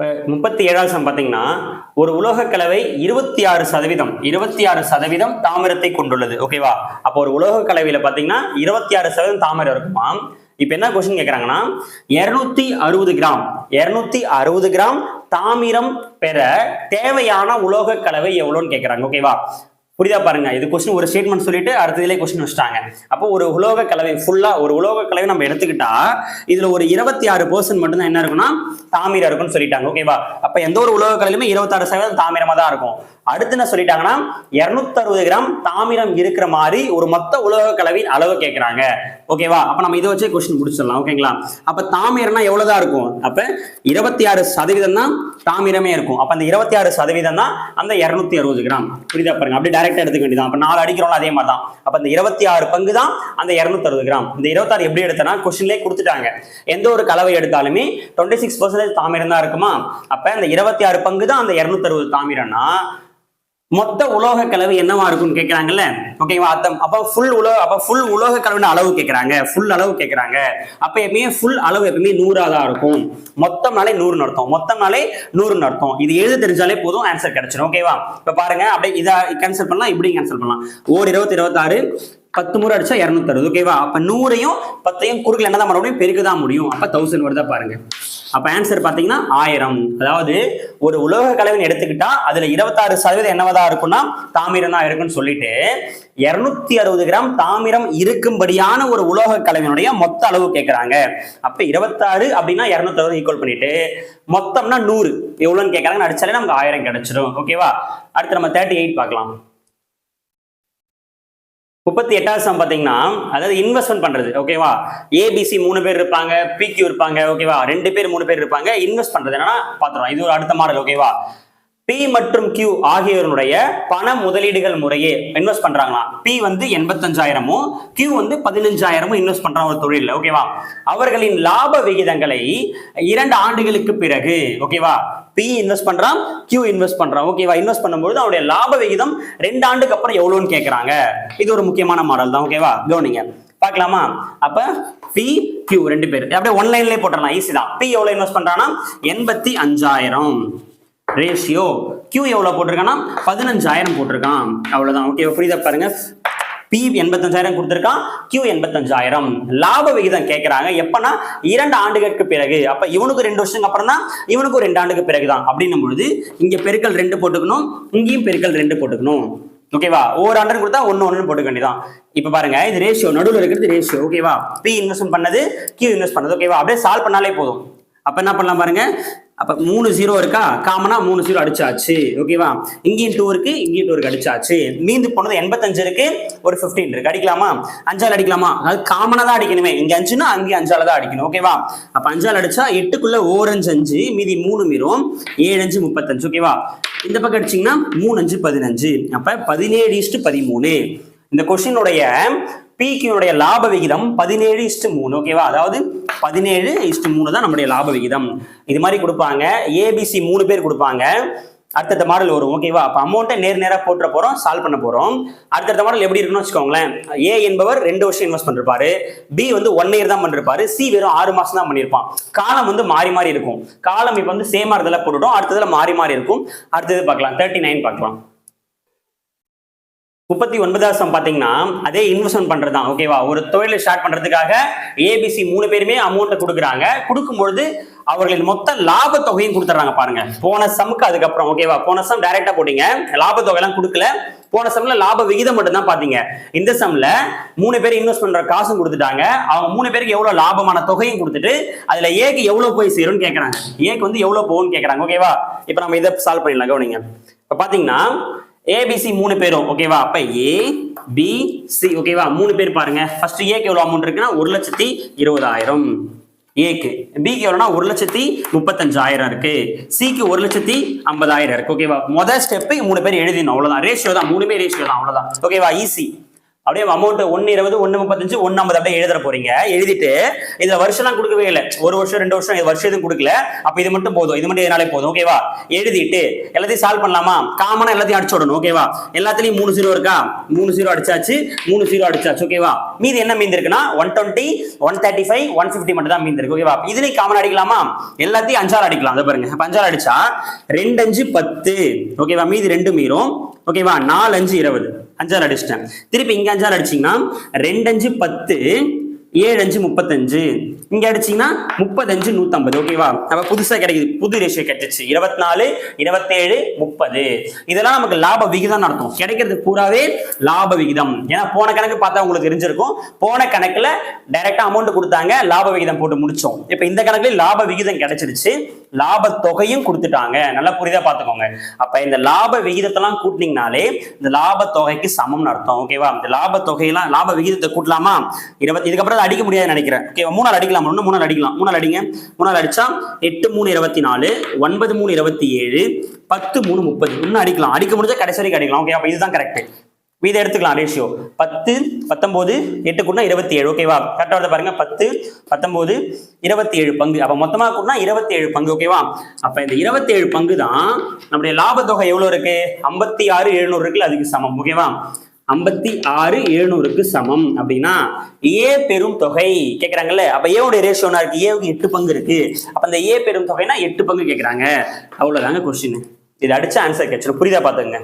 இப்போ முப்பத்தி ஏழாவது சம் பார்த்தீங்கன்னா ஒரு உலோகக் கலவை இருபத்தி ஆறு சதவீதம் இருபத்தி ஆறு சதவீதம் தாமிரத்தை கொண்டுள்ளது. ஓகேவா அப்போ ஒரு உலோகக் கலவையில பார்த்தீங்கன்னா இருபத்தி ஆறு சதவீதம் தாமிரம் இருக்குமா? இப்போ என்ன கொஸ்டின் கேட்குறாங்கன்னா இருநூத்தி அறுபது கிராம் இருநூத்தி அறுபது கிராம் தாமிரம் பெற தேவையான உலோகக் கலவை எவ்வளோன்னு கேட்குறாங்க ஓகேவா புரியுதா பாருங்க. இது கொஸ்டின் ஒரு ஸ்டேட்மெண்ட் சொல்லிட்டு அடுத்ததுலேயே கொஸ்டின் வச்சுட்டாங்க. அப்போ ஒரு உலோக கலவை ஃபுல்லா ஒரு உலோக கலவை நம்ம எடுத்துக்கிட்டா இதுல ஒரு இருபத்தி ஆறு பர்சன்ட் மட்டும்தான் என்ன இருக்குன்னா தாமிரம் இருக்குன்னு சொல்லிட்டாங்க. ஓகேவா அப்ப எந்த ஒரு உலோக கலவையுமே இருபத்தாறு சதவீதம் தாமிரமா தான் இருக்கும். அடுத்து என்ன சொல்லிட்டாங்கன்னா இருநூத்தறுபது கிராம் தாமிரம் இருக்கிற மாதிரி ஒரு மொத்த உலோக கலவையின் அளவு கேட்கிறாங்க ஓகேவா அப்ப நம்ம இதை வச்சே கொஸ்டின் முடிச்சிடலாம். ஓகேங்களா அப்ப தாமிரம்னா எவ்வளவுதான் இருக்கும்? அப்ப இருபத்தி ஆறு சதவீதம் தான் தாமிரமே இருக்கும். அப்ப அந்த இருபத்தி ஆறு சதவீதம் தான் அந்த இருநூத்தி அறுபது கிராம். புரியுதா பாருங்க? அப்படியே டைரக்டா எடுத்துக்க வேண்டியதான் அப்ப நாலு அடிக்கிறோம் அதே மாதிரி தான் அப்ப இந்த இருபத்தி ஆறு பங்கு தான் அந்த இருநூத்தி அறுபது கிராம். இந்த இருபத்தாறு எப்படி எடுத்தனா கொஸ்டின்லேயே கொடுத்துட்டாங்க. எந்த ஒரு கலவை எடுத்தாலுமே டுவெண்ட்டி சிக்ஸ் பர்சன்டேஜ் தாமிரம் தான் இருக்குமா? அப்ப அந்த இருபத்தி ஆறு பங்கு தான் அந்த இருநூத்தி அறுபது தாமிரம்னா மொத்த உலோக கலவு என்னவா இருக்கும்னு கேட்கறாங்கல்ல ஓகேவா அத்தம். அப்ப ஃபுல் உலோக அப்ப ஃபுல் உலோக கலவைன அளவு கேட்கறாங்க ஃபுல் அளவு கேட்கறாங்க அப்ப எப்பயுமே ஃபுல் அளவு எப்பயுமே நூறாக தான் இருக்கும் மொத்தம்னாலே நூறுன்னு அர்த்தம். மொத்தம்னாலே நூறுன்னு அர்த்தம். இது எழுத தெரிஞ்சாலே போதும் ஆன்சர் கிடைச்சிடும் ஓகேவா இப்ப பாருங்க அப்படியே இதை கேன்சல் பண்ணலாம் இப்படி கேன்சல் பண்ணலாம். ஓர் இருபத்தி இருபத்தாறு பத்து முறை அடிச்சா இரநூத்தி ஓகேவா அப்ப நூறையும் பத்தையும் குறுக்கில் என்ன தான் பண்ண பெருக்க தான் முடியும். அப்ப தௌசண்ட் வருதா பாருங்க. அப்போ ஆன்சர் பார்த்தீங்கன்னா ஆயிரம். அதாவது ஒரு உலோக கலவைன்னு எடுத்துக்கிட்டா அதுல இருபத்தாறு சதவீதம் என்னவதா இருக்கும்னா தாமிரம் தான் இருக்குன்னு சொல்லிட்டு இருநூத்தி அறுபது கிராம் தாமிரம் இருக்கும்படியான ஒரு உலோக கலவையினுடைய மொத்த அளவு கேட்குறாங்க அப்ப இருபத்தாறு அப்படின்னா இருநூத்தி அறுபது ஈக்குவல் பண்ணிட்டு மொத்தம்னா நூறு. எவ்வளவுன்னு கேட்கறாங்கன்னு அடிச்சாலே நமக்கு ஆயிரம் கிடைச்சிடும் ஓகேவா அடுத்து நம்ம தேர்ட்டி எயிட் பார்க்கலாம். முப்பத்தி எட்டாவது சம் பார்த்தீங்கன்னா அதாவது இன்வெஸ்ட்மெண்ட் பண்றது ஓகேவா ஏபிசி மூணு பேர் இருப்பாங்க பிக்யூ இருப்பாங்க ஓகேவா ரெண்டு பேர் மூணு பேர் இருப்பாங்க இன்வெஸ்ட் பண்றது. என்னன்னா பாத்துறோம் இது ஒரு அடுத்த மாடல் ஓகேவா பி மற்றும் கியூ ஆகியோருடைய பண முதலீடுகள் முறையே இன்வெஸ்ட் பண்றாங்களா பி வந்து எண்பத்தஞ்சாயிரமும் கியூ வந்து பதினஞ்சாயிரமும் இன்வெஸ்ட் பண்ற ஒரு தொழில் ஓகேவா அவர்களின் லாப விகிதங்களை இரண்டு ஆண்டுகளுக்கு பிறகு ஓகேவா பி இன்வெஸ்ட் பண்றான் கியூ இன்வெஸ்ட் பண்றான் ஓகேவா இன்வெஸ்ட் பண்ணும்போது அவருடைய லாப விகிதம் ரெண்டு ஆண்டுக்கு அப்புறம் எவ்வளோன்னு கேட்கறாங்க இது ஒரு முக்கியமான மாடல் தான் ஓகேவா கவனிங்க. பார்க்கலாமா? அப்ப பி கியூ ரெண்டு பேர் அப்படியே ஒன்லைன்லேயே போட்டுடலாம் ஈஸி தான். பி எவ்வளவு இன்வெஸ்ட் பண்றான்னா எண்பத்தி அஞ்சாயிரம். ரேஷியோ கியூ எவ்வளோ போட்டிருக்கான்னா? பதினஞ்சாயிரம் போட்டிருக்கான். அவ்வளோதான் ஓகே புரியுதா பாருங்க? பி எண்பத்தஞ்சாயிரம் கொடுத்துருக்கான். கியூ எண்பத்தஞ்சாயிரம். லாப விகிதம் கேட்குறாங்க எப்பனா இரண்டு ஆண்டுகளுக்கு பிறகு. அப்போ இவனுக்கு ரெண்டு வருஷத்துக்கு அப்புறம் தான் இவனுக்கு ரெண்டு ஆண்டுக்கு பிறகுதான். அப்படின்னும் பொழுது இங்கே பெருக்கல் ரெண்டு போட்டுக்கணும். இங்கேயும் பெருக்கல் ரெண்டு போட்டுக்கணும். ஓகேவா ஒவ்வொரு ஆண்டு கொடுத்தா ஒன்னு ஒன்னு போட்டுக்க வேண்டியதான் இப்ப பாருங்க இது ரேஷியோ நடுவில் இருக்கிறது ரேஷியோ ஓகேவா பி இன்வெஸ்ட் பண்ணது கியூ இன்வெஸ்ட் பண்ணது. ஓகேவா அப்படியே சால்வ் பண்ணாலே போதும். அப்ப என்ன பண்ணலாம் பாருங்க? அப்போ மூணு ஜீரோ இருக்கா? காமனா மூணு ஜீரோ அடிச்சாச்சு. ஓகேவா இங்கேயும் டூ இருக்கு இங்கேயும் டூ இருக்கு அடிச்சாச்சு. மீந்து போனது எண்பத்தஞ்சு இருக்கு ஒரு 15 இருக்கு. அடிக்கலாமா? அஞ்சால் அடிக்கலாமா? அதாவது காமனா தான் அடிக்கணுமே. இங்க அஞ்சுன்னா அங்கேயும் அஞ்சால தான் அடிக்கணும். ஓகேவா அப்ப அஞ்சால் அடிச்சா எட்டுக்குள்ள ஓரஞ்சு அஞ்சு மீதி மூணு மீறும் ஏழு அஞ்சு முப்பத்தஞ்சு. ஓகேவா இந்த பக்கம் அடிச்சிங்கன்னா மூணு அஞ்சு பதினஞ்சு. அப்ப பதினேழு இஸ்டு பதிமூணு. இந்த கொஸ்டினுடைய பிக்யூனுடைய லாப விகிதம் பதினேழு இஸ்டு மூணு ஓகேவா அதாவது பதினேழு இஸ்டு மூணு தான் நம்முடைய லாப விகிதம் இது மாதிரி கொடுப்பாங்க. ஏபிசி மூணு பேர் கொடுப்பாங்க. அடுத்தடுத்த மாடல் வரும் ஓகேவா அப்போ அமௌண்ட்டை நேர் நேராக போட்டுற போகிறோம் சால்வ் பண்ண போகிறோம் அடுத்தடுத்த மாடல் எப்படி இருக்குன்னு வச்சுக்கோங்களேன். ஏ என்பவர் ரெண்டு வருஷம் இன்வெஸ்ட் பண்ணிருப்பாரு. பி வந்து ஒன் இயர் தான் பண்ணிருப்பாரு. சி வெறும் ஆறு மாசம் தான் பண்ணியிருப்பான். காலம் வந்து மாறி மாறி இருக்கும். காலம் இப்போ வந்து சேமா இருந்ததில் போட்டுட்டோம். அடுத்ததுல மாறி மாறி இருக்கும். அடுத்தது பார்க்கலாம். தேர்ட்டி நைன் பார்க்கலாம். முப்பத்தி ஒன்பதாவது சம் பார்த்தீங்கன்னா அதே இன்வெஸ்ட்மெண்ட் பண்றது தான் ஓகேவா ஒரு தொழிலை ஸ்டார்ட் பண்றதுக்காக ஏபிசி மூணு பேருமே அமௌண்ட்டை கொடுக்குறாங்க. கொடுக்கும்பொழுது அவர்களின் மொத்த லாப தொகையும் கொடுத்துட்றாங்க பாருங்க. போன சமுக்கு அதுக்கப்புறம் ஓகேவா போன சம் டைரக்டா போட்டீங்க. லாப தொகையெல்லாம் கொடுக்கல. போன சம்ல லாப விகிதம் மட்டும் தான் பாத்தீங்க. இந்த சம்ல மூணு பேர் இன்வெஸ்ட் பண்ற காசும் கொடுத்துட்டாங்க. அவங்க மூணு பேருக்கு எவ்வளவு லாபமான தொகையும் கொடுத்துட்டு அதுல ஏக்கு எவ்வளவு போய் சேரும்னு கேட்கறாங்க ஏக்கு வந்து எவ்வளவு போகும்னு கேட்கறாங்க ஓகேவா இப்போ நம்ம இதை சால்வ் பண்ணிடலாம். கவனிங்க. இப்போ பாத்தீங்கன்னா ஏபிசி மூணு பேரும் ஓகேவா அப்ப ஏ பி சி ஓகேவா மூணு பேர் பாருங்க. ஃபர்ஸ்ட் ஏக்கு எவ்வளவு அமௌண்ட் இருக்குன்னா ஒரு லட்சத்தி இருபதாயிரம். ஏக்கு பிக்கு எவ்வளோனா ஒரு லட்சத்தி முப்பத்தஞ்சாயிரம் இருக்கு. சிக்கு ஒரு லட்சத்தி ஐம்பதாயிரம் இருக்கு ஓகேவா மொதல் ஸ்டெப் மூணு பேர் எழுதினோம் அவ்வளோதான் ரேஷியோ தான் மூணு பேர் ரேஷியோ தான் அவ்வளோதான் ஓகேவா ஈஸி அப்படியே அமௌண்ட் ஒன்னு இருபது ஒன்னு முப்பத்தஞ்சு ஒன்னு ஐம்பது அப்படியே எழுத போறீங்க. எழுதிட்டு இதுல வருஷம்லாம் கொடுக்கவே இல்லை. ஒரு வருஷம் ரெண்டு வருஷம் இது வருஷம் எதுவும் கொடுக்கல. அப்ப இது மட்டும் போதும். இது மட்டும் எதனாலே போதும். ஓகேவா எழுதிட்டு எல்லாத்தையும் சால்வ் பண்ணலாமா? காமனா எல்லாத்தையும் அடிச்சு விடணும். ஓகேவா எல்லாத்துலயும் மூணு ஜீரோ இருக்கா? மூணு ஜீரோ அடிச்சாச்சு. மூணு ஜீரோ அடிச்சாச்சு. ஓகேவா மீதி என்ன மீந்து இருக்குன்னா one twenty one thirty five one fifty மட்டும் தான் மீந்து இருக்கு ஓகேவா இதுலயும் காமன் அடிக்கலாமா? எல்லாத்தையும் அஞ்சாறு அடிக்கலாம். அதை பாருங்க. அஞ்சாறு அடிச்சா ரெண்டு அஞ்சு பத்து. ஓகேவா மீதி ரெண்டு மீறும். ஓகேவா நாலு அஞ்சு இருபது. அஞ்சாறு அடிச்சிட்டேன். திருப்பி இங்க அஞ்சாறு அடிச்சீங்கன்னா ரெண்டு அஞ்சு பத்து ஏழு அஞ்சு முப்பத்தஞ்சு. இங்க அடிச்சீங்கன்னா முப்பத்தஞ்சு நூத்தம்பது. ஓகேவா அப்ப புதுசா கிடைக்குது. புது ரேஷியோ கிடைச்சிச்சு இருபத்தி நாலு இருபத்தேழு முப்பது. இதெல்லாம் நமக்கு லாப விகிதம் நடத்தும் கிடைக்கிறது பூராவே லாப விகிதம். ஏன்னா போன கணக்கு பார்த்தா உங்களுக்கு தெரிஞ்சிருக்கும். போன கணக்குல டைரக்டா அமௌண்ட் கொடுத்தாங்க. லாப விகிதம் போட்டு முடிச்சோம். இப்ப இந்த கணக்குல லாப விகிதம் கிடைச்சிருச்சு. லாப தொகையும் கொடுத்துட்டாங்க. நல்லா புரிதா பார்த்துக்கோங்க. அப்ப இந்த லாப விகிதத்தெல்லாம் கூட்டினீங்கனாலே இந்த லாப தொகைக்கு சமம்னு அர்த்தம். ஓகேவா இந்த லாப தொகையெல்லாம் லாப விகிதத்தை கூட்டலாமா? இருபத்தி இதுக்கப்புறம் அதை அடிக்க முடியாதுன்னு நினைக்கிறேன். ஓகேவா மூணால் அடிக்கலாம்? ஒன்று மூணால் அடிக்கலாம். மூணால் அடிங்க. மூணால் அடிச்சா எட்டு மூணு இருபத்தி நாலு ஒன்பது மூணு இருபத்தி ஏழு பத்து மூணு முப்பது. இன்னும் அடிக்கலாம். அடிக்க முடிஞ்சா கடைசி வரைக்கும் அடிக்கலாம். ஓகே அப்ப இதுதான் கரெக்ட் இதை எடுத்துக்கலாம் ரேஷியோ பத்து பத்தொம்போது எட்டு கூட்டினா இருபத்தி ஏழு ஓகேவா கரெக்டாக வந்து பாருங்க. பத்து பத்தொம்போது இருபத்தி ஏழு பங்கு. அப்போ மொத்தமாக கூட்டினா இருபத்தி ஏழு பங்கு ஓகேவா அப்போ இந்த இருபத்தி ஏழு பங்கு தான் நம்முடைய லாபத்தொகை எவ்வளோ இருக்கு? ஐம்பத்தி ஆறு எழுநூறு இருக்குல்ல அதுக்கு சமம். ஓகேவா ஐம்பத்தி ஆறு எழுநூறுக்கு சமம். அப்படின்னா ஏ பெரும் தொகை கேட்குறாங்கல்ல அப்ப ஏவுடைய ரேஷியோ இருக்கு? ஏவுக்கு எட்டு பங்கு இருக்கு. அப்ப அந்த ஏ பெரும் தொகைனா எட்டு பங்கு கேட்குறாங்க அவ்வளோதாங்க கொஸ்டின் இது அடிச்ச ஆன்சர் கிடைச்சிடும் புரியுதா பார்த்துங்க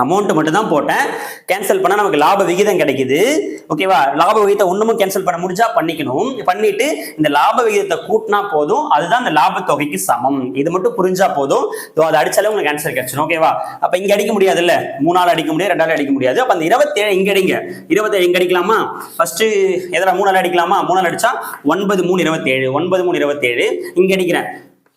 அமௌண்ட்டு மட்டும் தான் போட்டேன். கேன்சல் பண்ணால் நமக்கு லாப விகிதம் கிடைக்குது. ஓகேவா லாப விகிதத்தை ஒண்ணுமும் கேன்சல் பண்ண முடிஞ்சா பண்ணிக்கணும். பண்ணிட்டு இந்த லாப விகிதத்தை கூட்டினா போதும். அதுதான் இந்த லாப தொகைக்கு சமம். இது மட்டும் புரிஞ்சா போதும். ஸோ அதை அடிச்சாலே உங்களுக்கு ஆன்சர் கிடைச்சிடும் ஓகேவா அப்போ இங்கே அடிக்க முடியாதுல்ல? மூணாள் அடிக்க முடியாது ரெண்டாள் அடிக்க முடியாது. அப்போ அந்த இருபத்தேழு இங்கே அடிங்க. இருபத்தேழு இங்கே அடிக்கலாமா? ஃபர்ஸ்ட் எதில் மூணாள் அடிக்கலாமா? மூணாள் அடிச்சா ஒன்பது மூணு இருபத்தேழு. ஒன்பது மூணு இருபத்தேழு. இங்கே அடிக்கிறேன்.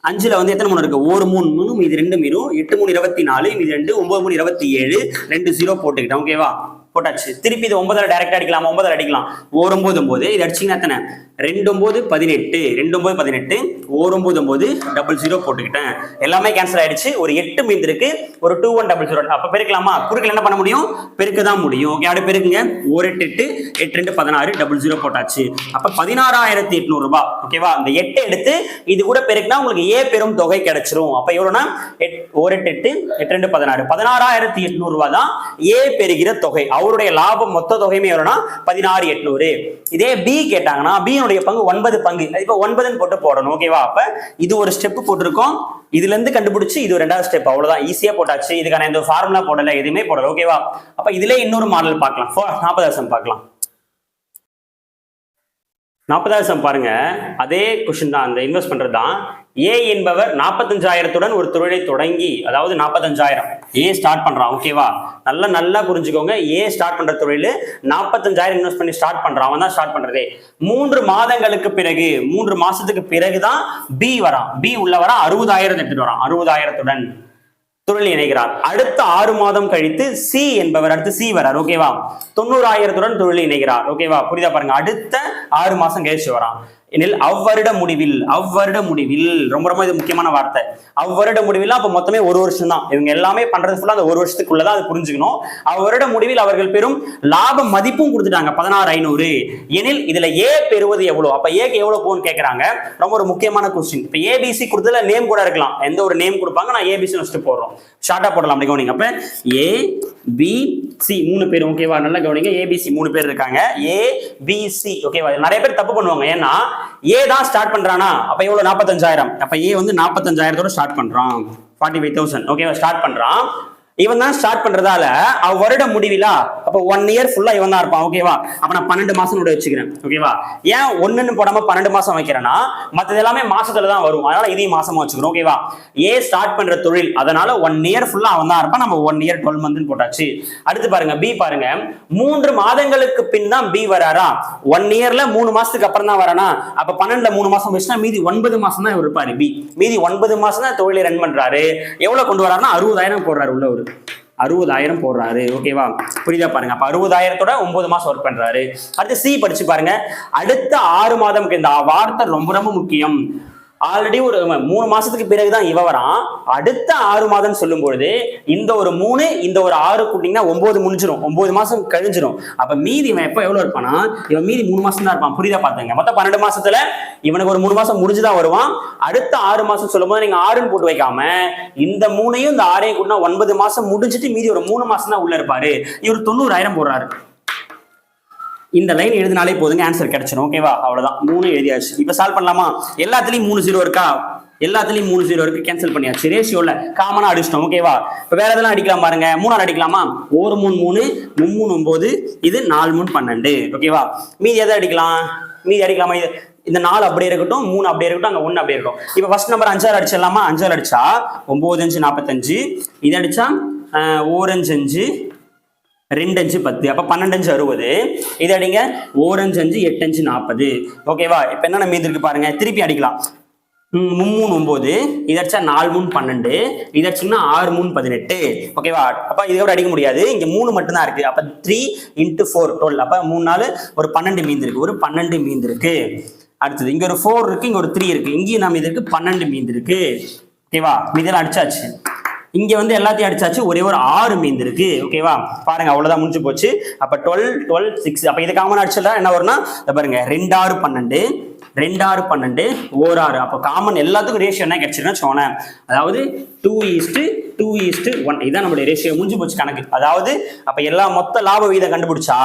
அஞ்சுல வந்து எத்தனை மூணு இருக்கு? ஒரு மூணு மூணு மீதி ரெண்டு மீறும். எட்டு மூணு இருபத்தி நாலு மீதி ரெண்டு ஒன்பது மூணு இருபத்தி ஏழு ரெண்டு ஜீரோ போட்டுக்கிட்டேன் ஓகேவா போட்டாச்சு. திருப்பி இது ஒன்பதால டைரக்ட் அடிக்கலாம்? ஒன்பதால அடிக்கலாம். ஓர் ஒன்பது ஒன்பது இது அடிச்சிங்கன்னா எத்தனை? ரெண்டு ஒன்பது பதினெட்டு. ரெண்டு ஒன்பது பதினெட்டு ஓர் ஒன்பது ஒன்பது டபுள் ஜீரோ போட்டுக்கிட்டேன். எல்லாமே கேன்சல் ஆயிடுச்சு. ஒரு எட்டு மீந்து இருக்கு ஒரு டூ ஒன் டபுள் ஜீரோ அப்ப பெருக்கலாமா? குறுக்கில் என்ன பண்ண முடியும்? பெருக்க தான் முடியும். ஓகே அப்படி பெருக்குங்க. ஒரு எட்டு எட்டு எட்டு ரெண்டு பதினாறு டபுள் ஜீரோ போட்டாச்சு. அப்ப பதினாறாயிரத்தி எட்நூறு ரூபாய் ஓகேவா அந்த எட்டு எடுத்து இது கூட பெருக்குனா உங்களுக்கு ஏ பெரும் தொகை கிடைச்சிரும். அப்ப எவ்வளோனா எட் ஒரு எட்டு எட்டு எட்டு ரெண்டு பதினாறு. பதினாறாயிரத்தி எட்நூறு ரூபாய் தான் ஏ பெறுகிற தொகை. அவருடைய லாபம் மொத்த தொகையுமே வரும்னா பதினாறு எட்நூறு. இதே பி கேட்டாங்கன்னா B பங்கு ஒன்பது பங்கு. இப்போ இப்ப ஒன்பதுன்னு போட்டு போடணும் ஓகேவா அப்ப இது ஒரு ஸ்டெப் போட்டிருக்கோம். இதுல இருந்து கண்டுபிடிச்சு இது ரெண்டாவது ஸ்டெப் அவ்வளவுதான். ஈஸியா போட்டாச்சு. இதுக்கான எந்த ஃபார்முலா போடல எதுவுமே போடல ஓகேவா அப்ப இதுல இன்னொரு மாடல் பார்க்கலாம். நாற்பதாயிரம் பார்க்கலாம். நாற்பதாவது சம் பாருங்க. அதே கொஷின் தான் அந்த இன்வெஸ்ட் பண்றது தான் ஏ என்பவர் நாற்பத்தஞ்சாயிரத்துடன் ஒரு தொழிலை தொடங்கி அதாவது நாற்பத்தஞ்சாயிரம். ஏ ஸ்டார்ட் பண்றான் ஓகேவா நல்லா நல்லா புரிஞ்சுக்கோங்க. ஏ ஸ்டார்ட் பண்ற தொழில் நாற்பத்தஞ்சாயிரம் இன்வெஸ்ட் பண்ணி ஸ்டார்ட் பண்றான். அவன் தான் ஸ்டார்ட் பண்றதே. மூன்று மாதங்களுக்கு பிறகு மூன்று மாசத்துக்கு பிறகுதான் பி வரான். பி உள்ள வரான் அறுபதாயிரம் எடுத்துட்டு வரான் அறுபதாயிரத்துடன். தொழில் இணைகிறார். அடுத்த ஆறு மாதம் கழித்து சி என்பவர் அடுத்து சி வரார் ஓகேவா தொண்ணூறாயிரத்துடன் தொழில் இணைகிறார். ஓகேவா புரியுதா பாருங்க. அடுத்த ஆறு மாசம் கழிச்சு வரான். எனில் அவ்வருட முடிவில் அவ்வருட முடிவில் ரொம்ப ரொம்ப இது முக்கியமான வார்த்தை. அவ்வருட முடிவில் அப்ப மொத்தமே ஒரு வருஷம் தான் இவங்க எல்லாமே பண்றது ஃபுல்லாக அந்த ஒரு வருஷத்துக்குள்ளதான் அது புரிஞ்சுக்கணும். அவ்வருட முடிவில் அவர்கள் பெறும் லாப மதிப்பும் கொடுத்துட்டாங்க பதினாறு ஐநூறு. எனில் இதுல ஏ பெறுவது எவ்வளோ அப்ப ஏக்கு எவ்வளோ போகும்னு கேட்குறாங்க ரொம்ப ஒரு முக்கியமான கொஸ்டின் இப்போ ஏபிசி கொடுத்ததுல நேம் கூட இருக்கலாம். எந்த ஒரு நேம் கொடுப்பாங்க? நான் ஏபிசி வச்சுட்டு போடுறோம். ஷார்ட்டாக போடலாம். அப்படி கவனிங்க. அப்போ ஏ பி சி மூணு பேர். ஓகேவா நல்லா கவனிங்க. ஏபிசி மூணு பேர் இருக்காங்க. ஏ ஓகேவா நிறைய பேர் தப்பு பண்ணுவாங்க. ஏன்னா ஏ தான் ஸ்டார்ட் பண்றானா? அப்ப எவ்வளவு? நாற்பத்தஞ்சாயிரம் அப்ப ஏ வந்து நாற்பத்தஞ்சாயிரத்தோட ஸ்டார்ட் பண்றான். ஃபார்ட்டி ஃபைவ் தௌசண்ட் ஓகேவா ஸ்டார்ட் பண்றான். இவன் தான் ஸ்டார்ட் பண்றதால அவ வருட முடிவிலா அப்ப ஒன் இயர் ஃபுல்லா இவன் தான் இருப்பான் ஓகேவா அப்ப நான் பன்னெண்டு மாசம் கூட வச்சுக்கிறேன் ஓகேவா ஏன் ஒன்னுன்னு போடாம பன்னெண்டு மாசம் வைக்கிறேன்னா மத்தது எல்லாமே மாசத்துல தான் வரும். அதனால இதையும் மாசமா வச்சுக்கிறோம் ஓகேவா ஏ ஸ்டார்ட் பண்ற தொழில் அதனால ஒன் இயர் ஃபுல்லா அவன் தான் இருப்பான் நம்ம ஒன் இயர் டுவெல் மந்த்னு போட்டாச்சு. அடுத்து பாருங்க பி பாருங்க. மூன்று மாதங்களுக்கு பின் தான் பி வராரா? ஒன் இயர்ல மூணு மாசத்துக்கு அப்புறம் தான் வரானா? அப்ப பன்னெண்டுல மூணு மாசம் வச்சுன்னா மீதி ஒன்பது மாசம் தான் இவர் இருப்பாரு பி மீதி ஒன்பது மாசம் தான் தொழிலை ரன் பண்றாரு. எவ்வளவு கொண்டு வராருன்னா அறுபதாயிரம் போடுறாரு உள்ள ஒரு அறுபதாயிரம் போடுறாரு. ஓகேவா புரியுதா பாருங்க. அப்ப அறுபதாயிரத்தோட ஒன்பது மாசம் ஒர்க் பண்றாரு. அடுத்து சி படிச்சு பாருங்க. அடுத்த ஆறு மாதம் இந்த வார்த்தை ரொம்ப ரொம்ப முக்கியம். ஆல்ரெடி ஒரு மூணு மாசத்துக்கு பிறகுதான் இவ வரான். அடுத்த ஆறு மாதம் சொல்லும் பொழுது இந்த ஒரு மூணு இந்த ஒரு ஆறு கூட்டிங்கன்னா ஒன்பது முடிஞ்சிடும் ஒன்பது மாசம் கழிஞ்சிடும் அப்ப மீதி இவன் எப்ப எவ்வளவு இருப்பானா? இவன் மீதி மூணு மாசம் தான் இருப்பான். புரியுதா பாத்துங்க மொத்தம் பன்னெண்டு மாசத்துல இவனுக்கு ஒரு மூணு மாசம் முடிஞ்சுதான் வருவான். அடுத்த ஆறு மாசம் சொல்லும் போது நீங்க ஆறுன்னு போட்டு வைக்காம இந்த மூணையும் இந்த ஆறையும் கூட்டினா ஒன்பது மாசம் முடிஞ்சிட்டு மீதி ஒரு மூணு மாசம் தான் உள்ள இருப்பாரு. இவர் தொண்ணூறாயிரம் போடுறாரு. இந்த லைன் எழுதினாலே போதுங்க ஆன்சர் கிடைச்சிடும் ஓகேவா அவ்வளவுதான். மூணு எழுதியாச்சு. இப்ப சால்வ் பண்ணலாமா? எல்லாத்துலயும் மூணு ஜீரோ இருக்கா? எல்லாத்துலயும் மூணு ஜீரோ இருக்கு. கேன்சல் பண்ணியாச்சு. ரேஷியோல காமனா அடிச்சிட்டோம். ஓகேவா இப்ப வேற எதெல்லாம் அடிக்கலாம் பாருங்க. மூணால் அடிக்கலாமா? ஒரு மூணு மூணு மும்மூணு ஒன்பது இது நாலு மூணு பன்னெண்டு. ஓகேவா மீதி எதை அடிக்கலாம்? மீதி அடிக்கலாமா? இது இந்த நாலு அப்படியே இருக்கட்டும் மூணு அப்படியே இருக்கட்டும் அங்க ஒன்று அப்படியே இருக்கட்டும். இப்ப ஃபர்ஸ்ட் நம்பர் அஞ்சாறு அடிச்சிடலாமா? அஞ்சாறு அடிச்சா ஒன்பது அஞ்சு நாற்பத்தஞ்சு இது அடிச்சா ஓரஞ்சு அஞ்சு ரெண்டு அஞ்சு பத்து அப்போ பன்னெண்டு அஞ்சு அறுபது. இதை அடிங்க ஓரஞ்சு அஞ்சு எட்டு அஞ்சு நாற்பது ஓகேவா இப்போ என்னென்ன மீதி இருக்கு பாருங்க திருப்பி அடிக்கலாம். மும்மூணு ஒம்பது இது நாலு மூணு பன்னெண்டு. இது ஆறு மூணு பதினெட்டு. ஓகேவா அப்போ இதுக்கப்புறம் அடிக்க முடியாது. இங்கே மூணு மட்டும்தான் இருக்கு. அப்போ த்ரீ இன்ட்டு ஃபோர் டுவெல் அப்போ மூணு நாள் ஒரு பன்னெண்டு மீந்து இருக்கு. ஒரு பன்னெண்டு மீந்து இருக்கு. அடுத்தது இங்கே ஒரு ஃபோர் இருக்கு இங்கே ஒரு த்ரீ இருக்கு. இங்கேயும் நம்ம இதுக்கு பன்னெண்டு மீந்து இருக்கு. ஓகேவா மீதெல்லாம் அடிச்சாச்சு. இங்க வந்து எல்லாத்தையும் அடிச்சாச்சு. ஒரே ஒரு ஆறு மீந்து இருக்கு. ஓகேவா பாருங்க அவ்வளவுதான் முடிஞ்சு போச்சு. அப்ப டுவெல் டுவெல் சிக்ஸ் அப்ப இது காமன் அடிச்சா என்ன வரும்னா பாருங்க. ரெண்டு ஆறு பன்னெண்டு. ரெண்டு ஆறு பன்னெண்டு. ஓர் ஆறு அப்போ காமன் எல்லாத்துக்கும் ரேஷியோ என்ன கிடைச்சிருக்குன்னு சொன்னேன். அதாவது two is to two is to one இதான் நம்மளுடைய ரேஷியோ முடிஞ்சு போச்சு கணக்கு. அதாவது அப்ப எல்லா மொத்த லாப விகிதம் கண்டுபிடிச்சா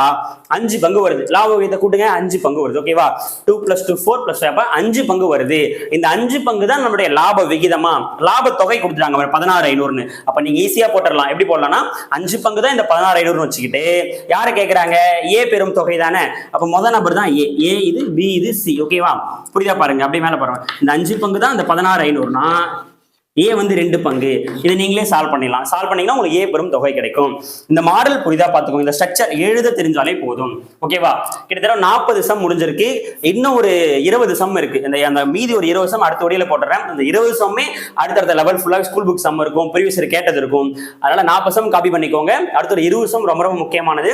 அஞ்சு பங்கு வருது. லாப விகிதம் கூட்டுங்க அஞ்சு பங்கு வருது. ஓகேவா two plus two four plus அப்ப அஞ்சு பங்கு வருது. இந்த அஞ்சு பங்கு தான் நம்மளுடைய லாப விகிதமா? லாப தொகை கொடுத்துட்டாங்க பதினாறு ஐநூறுன்னு. அப்ப நீங்க ஈஸியா போட்டுடலாம். எப்படி போடலாம்னா அஞ்சு பங்கு தான் இந்த பதினாறு ஐநூறுன்னு வச்சுக்கிட்டு யாரை கேட்கறாங்க ஏ பெரும் தொகை தானே. அப்ப முதல் நபர் தான் ஏ ஏ இது பி இது சி ஓகேவா புரியுதா பாருங்க? அப்படியே மேல பாருங்க. இந்த அஞ்சு பங்கு தான் இந்த பதினாறு ஐநூறுனா ஏ வந்து ரெண்டு பங்கு. இதை நீங்களே சால்வ் பண்ணிடலாம். சால்வ் பண்ணீங்கன்னா உங்களுக்கு ஏ பெரும் தொகை கிடைக்கும். இந்த மாடல் புரிதா பார்த்துக்கோங்க. இந்த ஸ்ட்ரக்சர் எழுத தெரிஞ்சாலே போதும். ஓகேவா கிட்டத்தட்ட நாற்பது சம் முடிஞ்சிருக்கு. இன்னும் ஒரு இருபது சம் இருக்கு. இந்த அந்த மீதி ஒரு இருபது சம் அடுத்த வழியில போட்டுறேன். அந்த இருபது சம்மே அடுத்தடுத்த லெவல் ஃபுல்லாக ஸ்கூல் புக் சம் இருக்கும். ப்ரீவியஸ் கேட்டது இருக்கும். அதனால நாற்பது சம் காப்பி பண்ணிக்கோங்க. அடுத்த ஒரு இருபது சம் ரொம்ப ரொம்ப முக்கியமானது.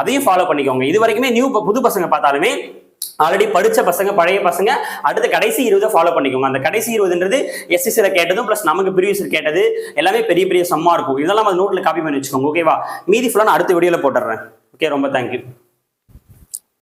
அதையும் ஃபாலோ பண்ணிக்கோங்க. இது வரைக்குமே நியூ புது பசங்க பார்த்தாலுமே ஆல்ரெடி படிச்ச பசங்க பழைய பசங்க அடுத்த கடைசி இருபதை ஃபாலோ பண்ணிக்கோங்க. அந்த கடைசி இருபதுன்றது எஸ்எஸ்சியில் கேட்டதும் ப்ளஸ் நமக்கு ப்ரீவியஸ் கேட்டது எல்லாமே பெரிய பெரிய சம்மா இருக்கும். இதெல்லாம் அந்த நோட்டில் காப்பி பண்ணி வச்சுக்கோங்க ஓகேவா மீதி ஃபுல்லாக நான் அடுத்த வீடியோவில் போட்டுறேன். ஓகே ரொம்ப தேங்க்யூ